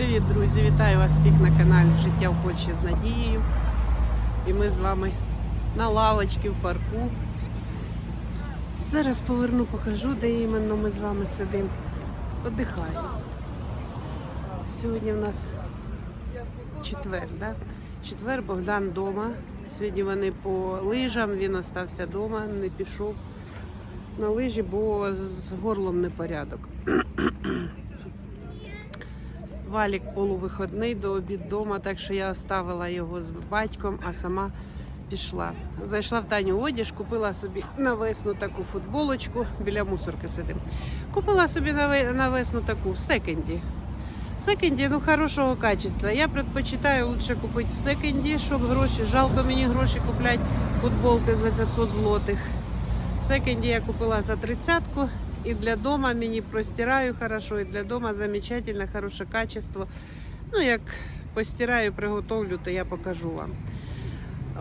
Привіт, друзі! Вітаю вас всіх на каналі Життя в Польщі з Надією. І ми з вами на лавочці в парку. Зараз поверну, покажу, де іменно ми з вами сидимо. Отдихаємо. Сьогодні в нас четвер, да? Четвер Богдан вдома. Сьогодні вони по лижам, він остався вдома, не пішов на лижі, бо з горлом непорядок. Валік полувиходний до обід вдома, так що я оставила його з батьком, а сама пішла. Зайшла в Таню одіж, купила собі на весну таку футболочку, біля мусорки сидим. Купила собі на весну таку в секонді. В секонді, ну хорошого качества. Я предпочитаю лучше купити в секонді, щоб гроші. Жалко мені гроші купляти футболки за 500 злотих. В секонді я купила за тридцятку. І для дома мені простираю хорошо, і для дома замечательно, хороше качество. Ну, як постираю, приготовлю, то я покажу вам.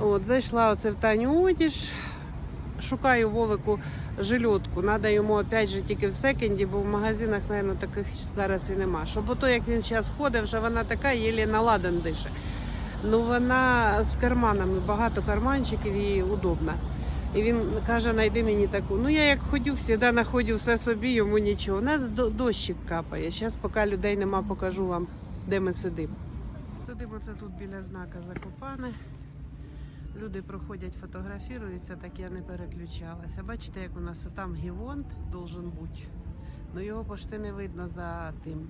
От, зайшла оце в Таню одіж, шукаю Вовику жильотку. Надо йому опять же тільки в секонді, бо в магазинах, мабуть, таких зараз і нема. Щоб ото, як він зараз ходить, вже вона така єлі наладан дише. Ну вона з карманами, багато карманчиків і удобна. І він каже, знайди мені таку. Ну я як ходю, завжди знаходжу все собі, йому нічого. У нас до- дощик капає. Зараз, поки людей нема, покажу вам, де ми сидимо. Сидимо це тут біля знака Закопане. Люди проходять, фотографіруються, так я не переключалася. Бачите, як у нас там гівонт должен бути. Ну його пошти не видно за тим.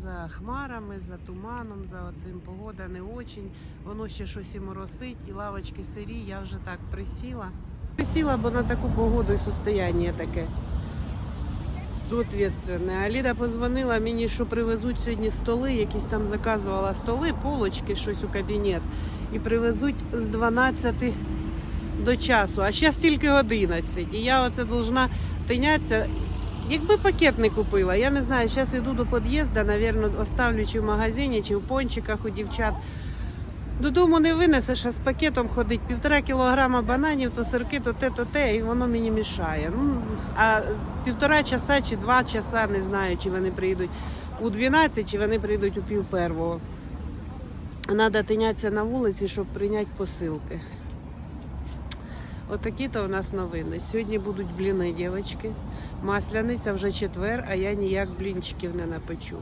За хмарами, за туманом, за оцим погода не очень. Воно ще щось і моросить, і лавочки сирі. Я вже так присіла. Присіла, бо на таку погоду і состояння таке. Соответственно. А Ліда позвонила мені, що привезуть сьогодні столи, якісь там заказувала столи, полочки, щось у кабінет. І привезуть з 12 до часу. А зараз тільки 11. І я оце должна тинятися. Якби пакет не купила, я не знаю, зараз йду до під'їзду, напевно, оставлю чи в магазині, чи в пончиках у дівчат. Додому не винесеш, а з пакетом ходить півтора кілограма бананів, то сирки, то те, то те, і воно мені мішає. Ну, а півтора часа чи два часа, не знаю, чи вони приїдуть у 12, чи вони приїдуть у пів первого. Треба тинятися на вулиці, щоб прийняти посилки. Отакі то в нас новини. Сьогодні будуть бліни, дівчатки. Масляниця вже четвер, а я ніяк блінчиків не напечу.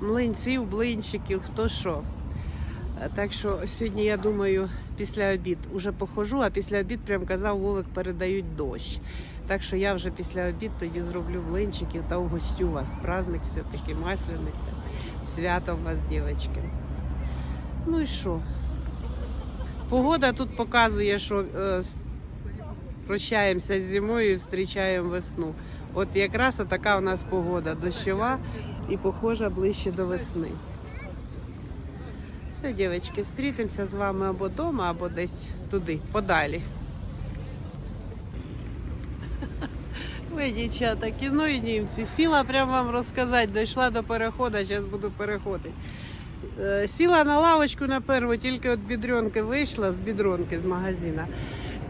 Млинців, блинчиків, хто що. Е, Так що сьогодні, я думаю, після обід уже похожу, а після обід, прям казав, Вовик передають дощ. Так що я вже після обід тоді зроблю блинчиків та угостю вас. Праздник все-таки, масляниця. Святом вас, дівчатки. Ну і що? Погода тут показує, що е, прощаємося з зимою і зустрічаємо весну. От якраз така у нас погода дощова і похожа ближче до весни. Все, дівчатки, зустрітимося з вами або вдома, або десь туди, подалі. Ви, дівчата, кіно і німці. Сіла прямо вам розказати, дійшла до переходу, зараз буду переходити. Е, Сіла на лавочку на перву, тільки від бідренки вийшла з бідронки з магазина.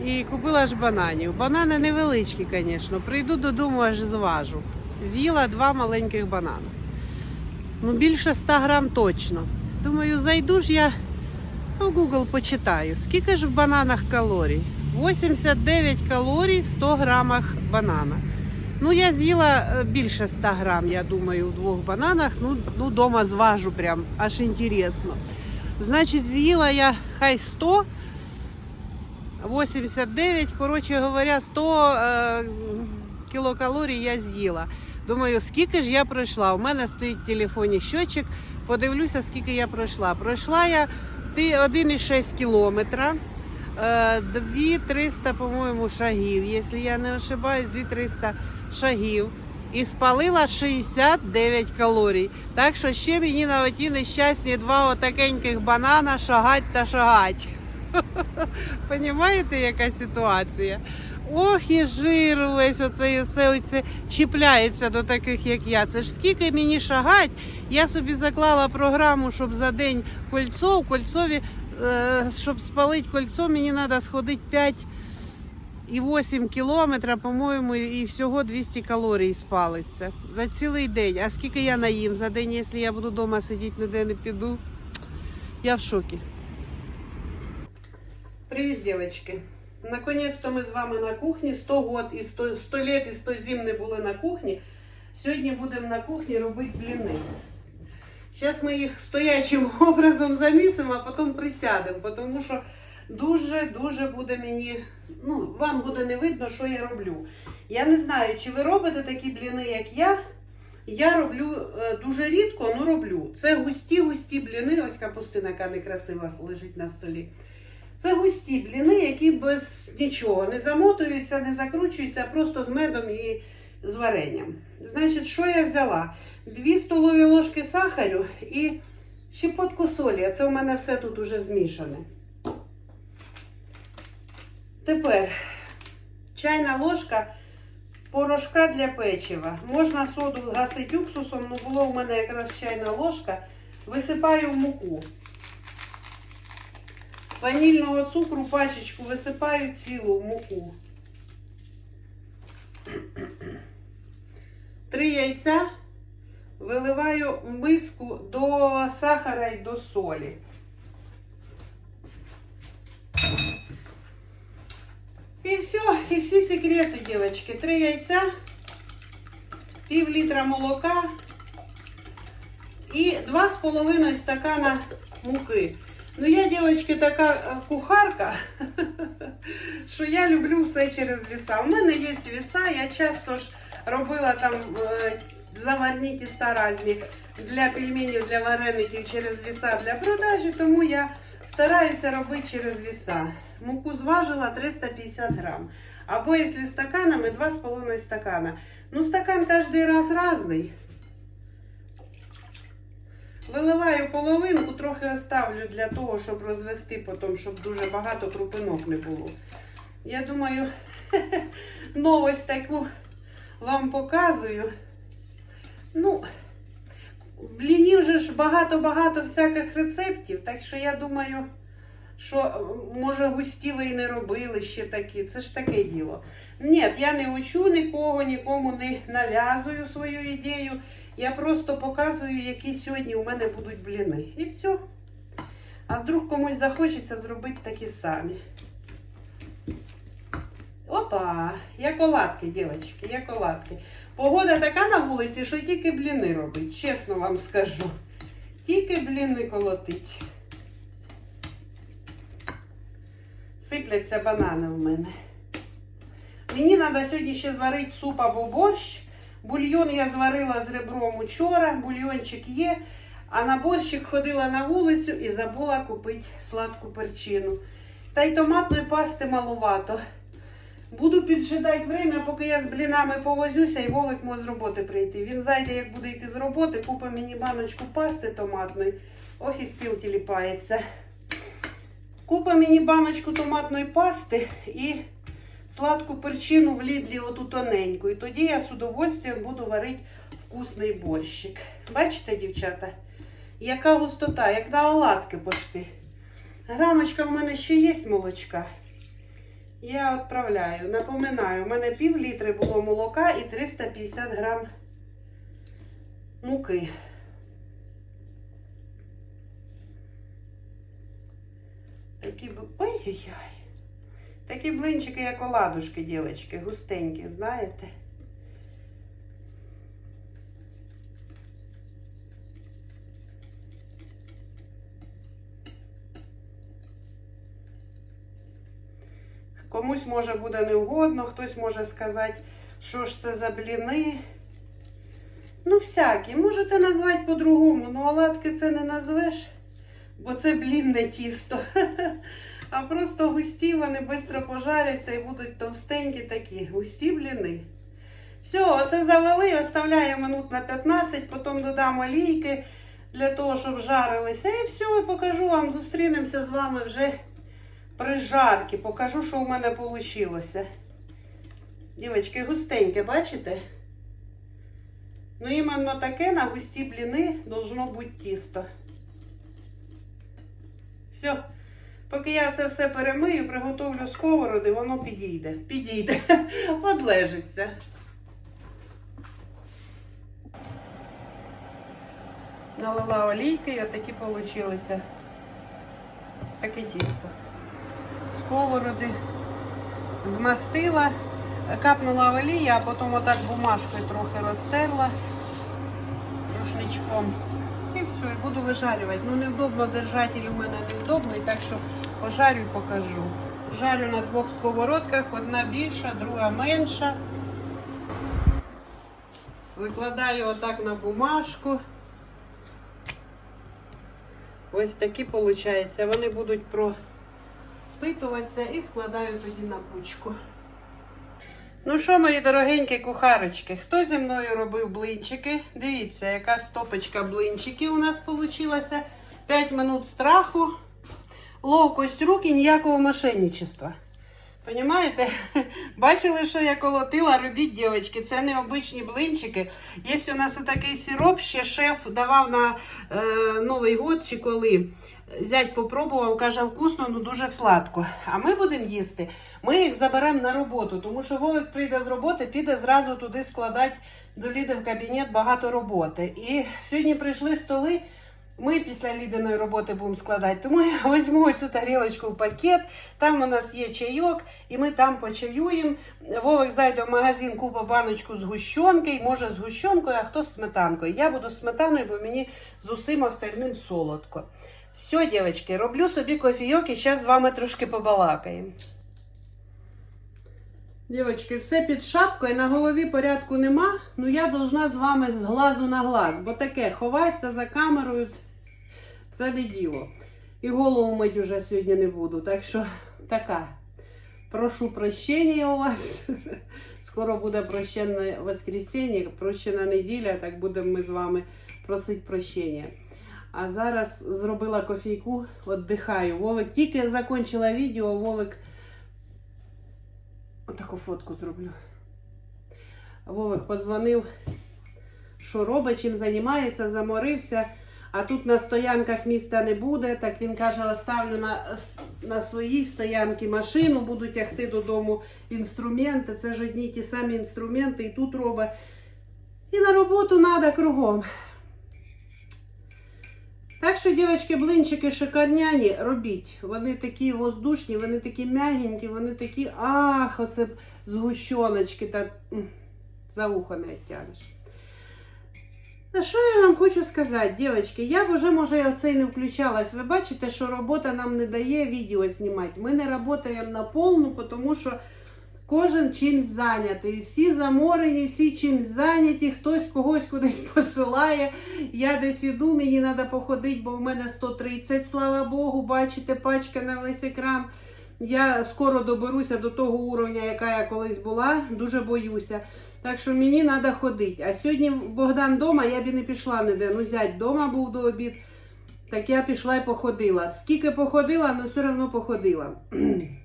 І купила ж бананів. Банани невеличкі, звісно. Прийду додому, аж зважу. З'їла два маленьких банани. Ну, більше 100 грам точно. Думаю, зайду ж я в Google почитаю, скільки ж в бананах калорій. 89 калорій в 100 грамах банана. Ну, я з'їла е, більше 100 грам, я думаю, у двох бананах. Ну, ну дома зважу прям, аж інтересно. Значить, з'їла я хай 100, 89, коротше говоря, 100 е, кілокалорій я з'їла. Думаю, скільки ж я пройшла? У мене стоїть в телефоні щочик. Подивлюся, скільки я пройшла. Пройшла я ти- 1,6 кілометра. е, 2300, по-моєму, шагів, якщо я не ошибаюсь, 2300 шагів. І спалила 69 калорій. Так що ще мені на оті нещасні два отакеньких банана шагать та шагать. Понімаєте, яка ситуація? Ох, і жир весь оцей все оце чіпляється до таких, як я. Це ж скільки мені шагать. Я собі заклала програму, щоб за день кольцо, в кольцові, е, щоб спалити кольцо, мені треба сходити 5 і 8 кілометрів, по-моєму, і всього 200 калорій спалиться за цілий день. А скільки я наїм за день, якщо я буду вдома сидіти, ніде не піду. Я в шокі. Привіт, дівчатки. Наконець-то ми з вами на кухні. 100 год і 100, 100 лет і 100 зим не були на кухні. Сьогодні будемо на кухні робити бліни. Зараз ми їх стоячим образом замісимо, а потім присядемо, тому що дуже-дуже буде мені, ну, вам буде не видно, що я роблю. Я не знаю, чи ви робите такі бліни, як я. Я роблю е, дуже рідко, але роблю. Це густі-густі бліни. Ось капустина, яка некрасива лежить на столі. Це густі бліни, які без нічого не замотуються, не закручуються, просто з медом і з варенням. Значить, що я взяла? Дві столові ложки сахарю і щепотку солі. Це у мене все тут уже змішане. Тепер чайна ложка порошка для печива. Можна соду гасити уксусом, але було у мене якраз чайна ложка. Висипаю в муку. Ванільного цукру пачечку висипаю цілу в муку. Три яйця виливаю в миску до сахара і до солі. І все, і всі секрети, дівчатки. Три яйця, пів літра молока і два з половиною стакана муки. Ну, я, дівчатки, така е, кухарка, що я люблю все через віса. У мене є віса, я часто ж робила там е, заварні тіста різні для пельменів, для вареників через віса для продажі, тому я стараюся робити через віса. Муку зважила 350 грам. Або якщо стаканами 2,5 стакана. Ну, стакан кожен раз різний. Виливаю половинку, трохи оставлю для того, щоб розвести потім, щоб дуже багато крупинок не було. Я думаю, новость таку вам показую. Ну, в вже ж багато-багато всяких рецептів, так що я думаю, що може густі ви і не робили ще такі. Це ж таке діло. Ні, я не учу нікого, нікому не нав'язую свою ідею. Я просто показую, які сьогодні у мене будуть бліни. І все. А вдруг комусь захочеться зробити такі самі. Опа, як оладки, дівчатки, як оладки. Погода така на вулиці, що тільки бліни робить, чесно вам скажу. Тільки бліни колотить. Сипляться банани в мене. Мені треба сьогодні ще зварити суп або борщ. Бульйон я зварила з ребром учора, бульйончик є. А на борщик ходила на вулицю і забула купити сладку перчину. Та й томатної пасти малувато. Буду піджидати время, поки я з блінами повозюся і Вовик може з роботи прийти. Він зайде, як буде йти з роботи, купить мені баночку пасти томатної. Ох і стіл тіліпається. Купить мені баночку томатної пасти і сладку перчину в лідлі оту тоненьку. І тоді я з удовольствием буду варити вкусний борщик. Бачите, дівчата, яка густота, як на оладки пошти. Грамочка в мене ще є молочка. Я відправляю. Напоминаю, у мене пів літри було молока і 350 грам муки. Такі б- Ой-ой-ой. Такі блинчики, як оладушки, дівчатки, густенькі, знаєте. Комусь може буде невгодно, хтось може сказати, що ж це за бліни. Ну, всякі. Можете назвати по-другому, ну оладки це не назвеш, бо це блінне тісто. А просто густі, вони швидко пожаряться і будуть товстенькі такі, густі бліни. Все, оце завели, оставляю минут на 15, потім додам олійки для того, щоб жарилися. І все, і покажу вам, зустрінемося з вами вже при жарці. Покажу, що в мене вийшло. Дівчатки, густеньке, бачите? Ну, іменно таке на густі бліни должно бути тісто. Все. Поки я це все перемию, приготовлю сковороди, воно підійде. Підійде. Одлежиться. Налила олійки і отакі получилися. Таке тісто. Сковороди змастила, капнула олії, а потім отак бумажкою трохи розтерла рушничком. І все, і буду вижарювати. Ну, невдобно держатель у мене невдобний, так що пожарю і покажу. Жарю на двох сковородках, одна більша, друга менша. Викладаю отак на бумажку. Ось такі виходить. Вони будуть пропитуватися і складаю тоді на кучку. Ну що, мої дорогенькі кухарочки, хто зі мною робив блинчики? Дивіться, яка стопочка блинчиків у нас вийшла. 5 минут страху, ловкость рук і ніякого мошенничества. Понімаєте? Бачили, що я колотила, робіть, дівчатки, це не обичні блинчики. Є у нас такий сироп, ще шеф давав на е, Новий год чи коли. Зять попробував, каже, вкусно, ну дуже сладко. А ми будемо їсти. Ми їх заберемо на роботу, тому що Вовик прийде з роботи, піде зразу туди складати до Ліди в кабінет багато роботи. І сьогодні прийшли столи. Ми після Лідиної роботи будемо складати. Тому я візьму цю тарілочку в пакет. Там у нас є чайок, і ми там почаюємо. Вовик зайде в магазин, купить баночку з гущонки, може з гущонкою, а хто з сметанкою. Я буду з сметаною, бо мені з усім остальним солодко. Все, дівчатки, роблю собі кофійок і зараз з вами трошки побалакаємо. Дівчатки, все під шапкою, на голові порядку нема. Ну я должна з вами з глазу на глаз, бо таке ховатися за камерою це, не діло. І голову мить уже сьогодні не буду. Так що така. Прошу прощення у вас. Скоро буде прощенне воскресіння, прощена неділя, так будемо ми з вами просити прощення. А зараз зробила кофійку, віддихаю. Вовик тільки закінчила відео, Вовик. Отаку фотку зроблю. Вовик подзвонив, що робить, чим займається, заморився. А тут на стоянках міста не буде. Так він каже, оставлю на, на своїй стоянці машину, буду тягти додому інструменти. Це ж одні ті самі інструменти, і тут робить. І на роботу треба кругом. Так що, дівчатки, блинчики шикарняні, робіть. Вони такі воздушні, вони такі м'ягенькі, вони такі, ах, оце згущеночки, так за ухо не тянеш. А що я вам хочу сказати, дівчатки? Я б вже, може, оце і не включалась. Ви бачите, що робота нам не дає відео знімати. Ми не працюємо на повну, тому що кожен чимсь зайнятий. Всі заморені, всі чимсь зайняті, хтось когось кудись посилає. Я десь іду, мені треба походити, бо в мене 130, слава Богу, бачите, пачка на весь екран. Я скоро доберуся до того уровня, яка я колись була, дуже боюся. Так що мені треба ходити. А сьогодні Богдан вдома, я б і не пішла ніде. Ну, зять вдома був до обід. Так я пішла і походила. Скільки походила, але все одно походила.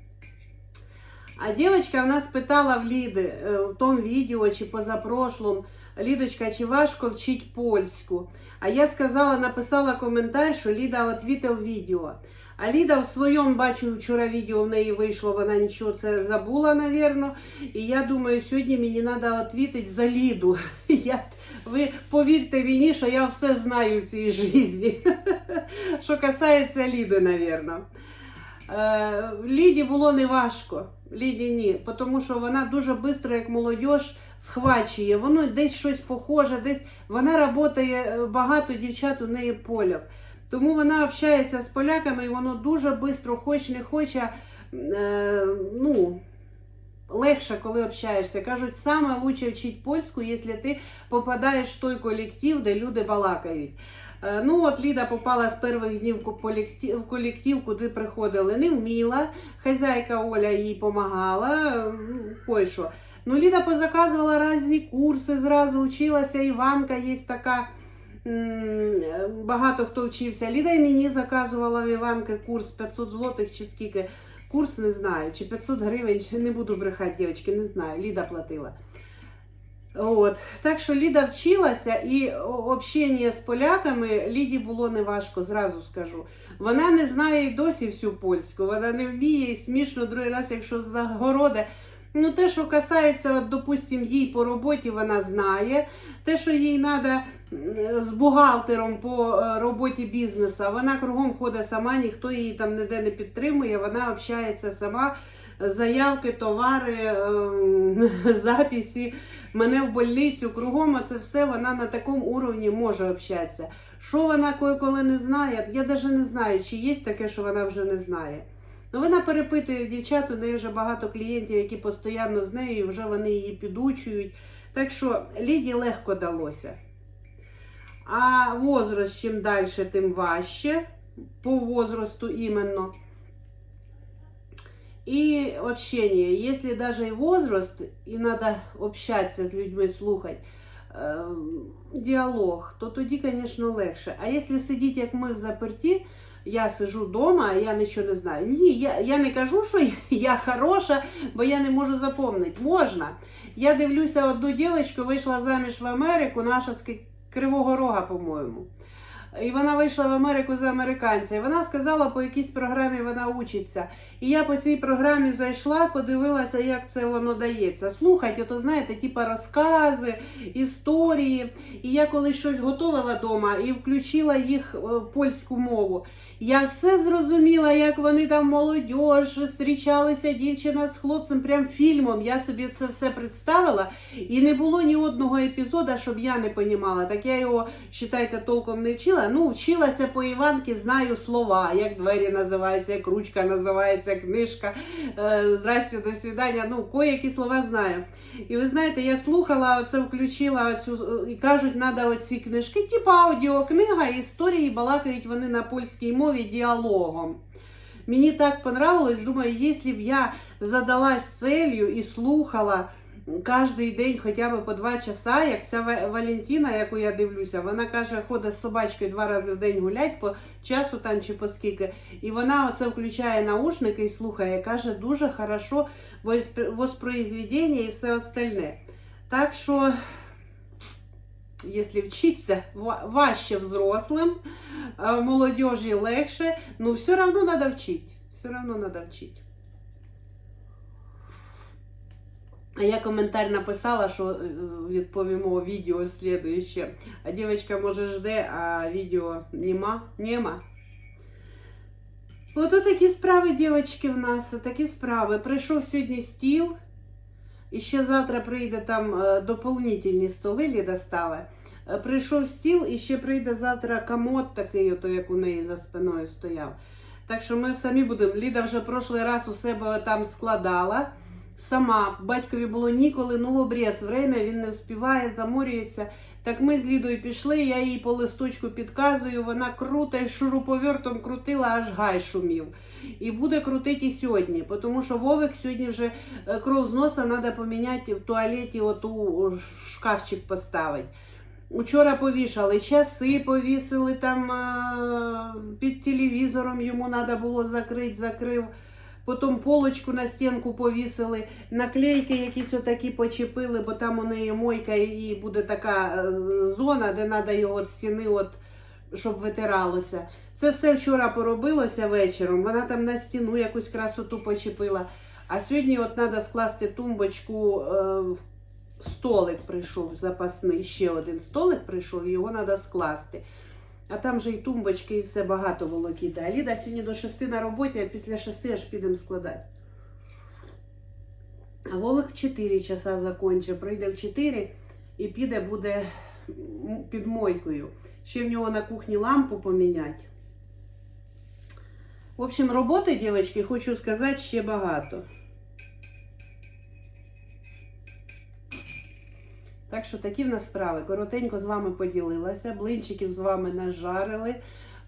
А дівчинка в нас питала в Ліди е, в тому відео чи позапрошлом, Лідочка, чи важко вчить польську? А я сказала, написала коментар, що Ліда відповіла відео. А Ліда в своєму бачу вчора відео в неї вийшло, вона нічого це забула, напевно. І я думаю, сьогодні мені треба відповідати за Ліду. Я, ви повірте мені, що я все знаю в цій житті. Що касається Ліди, напевно. Е, Ліді було не важко. Ліді ні, тому що вона дуже швидко, як молодь, схвачує. Воно десь щось похоже, десь вона працює, багато дівчат у неї поляк. Тому вона общається з поляками і воно дуже швидко, хоч не хоче, е, ну, легше, коли общаєшся. Кажуть, саме лучше вчити польську, якщо ти попадаєш в той колектив, де люди балакають. Е, Ну, от Ліда попала з перших днів в колектив, куди приходили. Не вміла. Хазяйка Оля їй допомагала. Ой, що. Ну, Ліда позаказувала різні курси, зразу вчилася. Іванка є така. Багато хто вчився. Ліда і мені заказувала в Іванки курс 500 злотих чи скільки. Курс не знаю, чи 500 гривень, чи не буду брехати, дівчатки, не знаю. Ліда платила. От. Так що Ліда вчилася і общення з поляками Ліді було неважко, зразу скажу. Вона не знає і досі всю польську, вона не вміє і смішно другий раз, якщо загороди. Ну, те, що касається, от, допустим, їй по роботі, вона знає. Те, що їй треба з бухгалтером по е, роботі бізнесу, вона кругом ходить сама, ніхто її там ніде не підтримує, вона общається сама. Заявки, товари, ем, записи, мене в больницю, кругом це все вона на такому уровні може общатися. Що вона коли не знає, я навіть не знаю, чи є таке, що вона вже не знає. Ну, вона перепитує дівчат, у неї вже багато клієнтів, які постійно з нею, і вже вони її підучують. Так що Ліді легко далося. А возраст чим далі, тим важче. По возрасту іменно. И общение. Если даже и возраст, и надо общаться з людьми, слухати, е, діалог, то тоді, звісно, легше. А якщо сидіти, як ми в заперті, я сижу вдома, я нічого не знаю. Ні, я, я не кажу, що я хороша, бо я не можу запомнити. Можна. Я дивлюся, одну дівчинку вийшла заміж в Америку, наша з Кривого Рога, по-моєму. І вона вийшла в Америку за американця. І вона сказала, по якійсь програмі вона учиться. І я по цій програмі зайшла, подивилася, як це воно дається. Слухайте, ото знаєте, типа розкази, історії. І я коли щось готувала вдома і включила їх е, польську мову. Я все зрозуміла, як вони там молодь, зустрічалися дівчина з хлопцем, прям фільмом. Я собі це все представила. І не було ні одного епізода, щоб я не понімала. Так я його, вважайте, толком не вчила. Ну, вчилася по Іванки, знаю слова, як двері називаються, як ручка називається, книжка. Е, Здрасте, до свидання. Ну, кое-які слова знаю. І ви знаєте, я слухала, оце включила оцю, і кажуть, треба оці книжки, типу аудіокнига, історії балакають вони на польській мові діалогом. Мені так понравилось, думаю, якщо б я задалась целью і слухала кожен день хоча б по два часа, як ця Ва- Валентина, яку я дивлюся, вона каже, ходить з собачкою два рази в день гулять по часу там чи по скільки. І вона оце включає наушники і слухає, каже, дуже хорошо восп- воспроизведення і все остальне. Так що, якщо вчитися ва- важче взрослим, молодежі легше, ну все одно треба вчити. Все одно треба вчити. А я коментар написала, що е, відповімо відео слідуюче. А дівчинка може жде, а відео нема. Нема. Ото такі справи, дівчатки, в нас. Такі справи. Прийшов сьогодні стіл. І ще завтра прийде там е, доповнительні столи Ліда ставить. Е, Прийшов стіл і ще прийде завтра комод такий, ото як у неї за спиною стояв. Так що ми самі будемо. Ліда вже прошлий раз у себе там складала. Сама батькові було ніколи, ну обріз время, він не вспіває, заморюється. Так ми з Лідою пішли, я їй по листочку підказую, вона крута шуруповертом крутила, аж гай шумів. І буде крутити і сьогодні, тому що Вовик сьогодні вже е, кров з носа треба поміняти в туалеті, оту шкафчик поставити. Учора повішали часи, повісили там е, під телевізором, йому треба було закрити, закрив. Потім полочку на стінку повісили, наклейки якісь отакі почепили, бо там у неї мойка і буде така е, зона, де треба його від стіни, от, щоб витиралося. Це все вчора поробилося вечором. Вона там на стіну якусь красоту почепила. А сьогодні от треба скласти тумбочку. Е, столик прийшов запасний, ще один столик прийшов, його треба скласти. А там же і тумбочки, і все багато волокіти. А Ліда сьогодні до 6 на роботі, а після 6 аж підемо складати. А Вовик в 4 часа закончить, прийде в 4 і піде буде під мойкою. Ще в нього на кухні лампу поміняти. В общем, роботи, дівчатки, хочу сказати, ще багато. Так що такі в нас справи. Коротенько з вами поділилася, блинчиків з вами нажарили.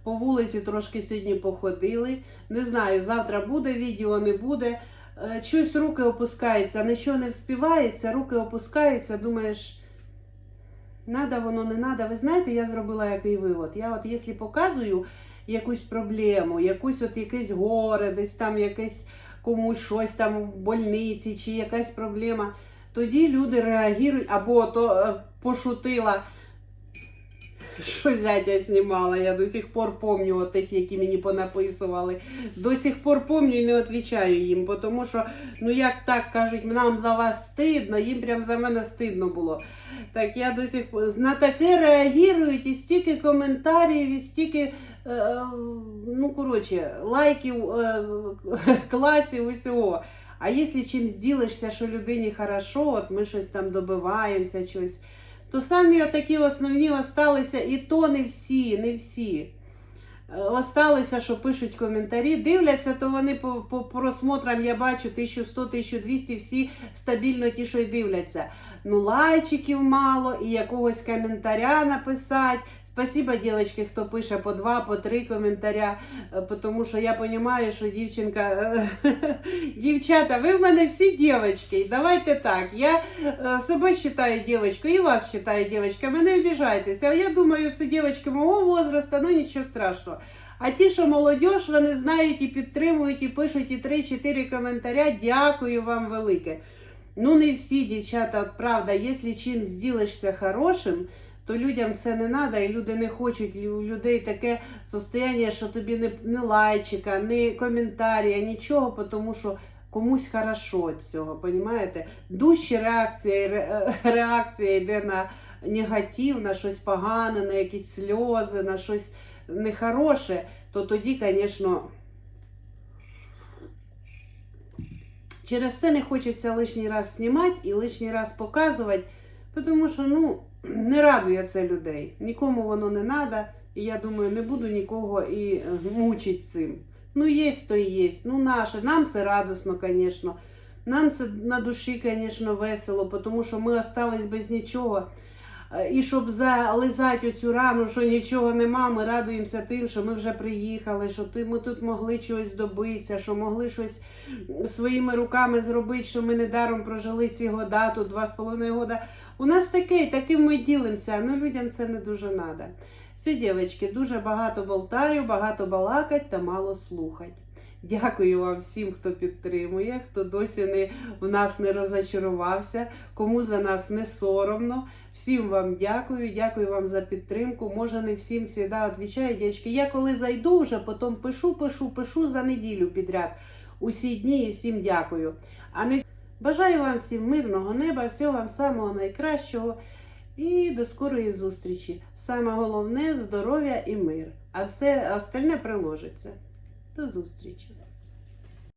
По вулиці трошки сьогодні походили. Не знаю, завтра буде відео, не буде. Е, Щось руки опускаються, нічого не вспівається, руки опускаються, думаєш, надо воно, не надо. Ви знаєте, я зробила який вивод. Я от якщо показую якусь проблему, якусь от якесь горе, десь там якесь комусь щось там в больниці чи якась проблема. Тоді люди реагують, або то е, пошутила. Що зятя знімала, я до сих пор помню тих, які мені понаписували. До сих пор помню і не відповідаю їм, тому що, ну як так кажуть, нам за вас стидно, їм прям за мене стидно було. Так я до сих пор на таке реагують і стільки коментарів, і стільки, е, ну коротше, лайків, е, класів, усього. А якщо чим зділишся, що людині хорошо, от ми щось там добиваємося, щось, то самі такі основні осталися, і то не всі, не всі. Е, Осталися, що пишуть коментарі, дивляться, то вони по, по просмотрам я бачу 1100, 1200, всі стабільно ті, що й дивляться. Ну, лайчиків мало і якогось коментаря написати. Спасибо, дівчатки, хто пише по два, по три коментаря, е, тому що я розумію, що дівчинка. е, Дівчата, ви в мене всі дівчатки. Давайте так. Я е, себе вважаю дівчинкою і вас вважаю дівчатками. Не обіжайтеся. Я думаю, це дівчатки мого возрасту, ну нічого страшного. А ті, що молодь, вони знають і підтримують, і пишуть і 3-4 коментаря. Дякую вам велике. Ну, не всі дівчата, от правда, якщо чим зділишся хорошим, то людям це не треба, і люди не хочуть. І У людей таке состояння, що тобі не, не лайчика, не коментарія, нічого, тому що комусь хорошо від цього, понімаєте? Дужче реакція, ре- реакція йде на негатив, на щось погане, на якісь сльози, на щось нехороше, то тоді, звісно, через це не хочеться лишній раз знімати і лишній раз показувати, тому що ну, не радує це людей. Нікому воно не треба, і я думаю, не буду нікого і е, мучити цим. Ну, є, то і є. Ну, наше. Нам це радісно, звісно. Нам це на душі, звісно, весело, тому що ми остались без нічого. Е, І щоб зализати оцю рану, що нічого нема, ми радуємося тим, що ми вже приїхали, що ти- ми тут могли чогось добитися, що могли щось своїми руками зробити, що ми недаром прожили ці года, тут два з половиною года. У нас таке, таким ми ділимося, ну людям це не дуже треба. Все, дівчатки, дуже багато болтаю, багато балакать та мало слухать. Дякую вам всім, хто підтримує, хто досі не, в нас не розочарувався, кому за нас не соромно. Всім вам дякую, дякую вам за підтримку. Може, не всім завжди відповідаю, дівчатки. Я коли зайду, вже потім пишу, пишу, пишу за неділю підряд. Усі дні і всім дякую. А не бажаю вам всім мирного неба, всього вам самого найкращого. І до скорої зустрічі. Саме головне здоров'я і мир. А все остальне приложиться. До зустрічі.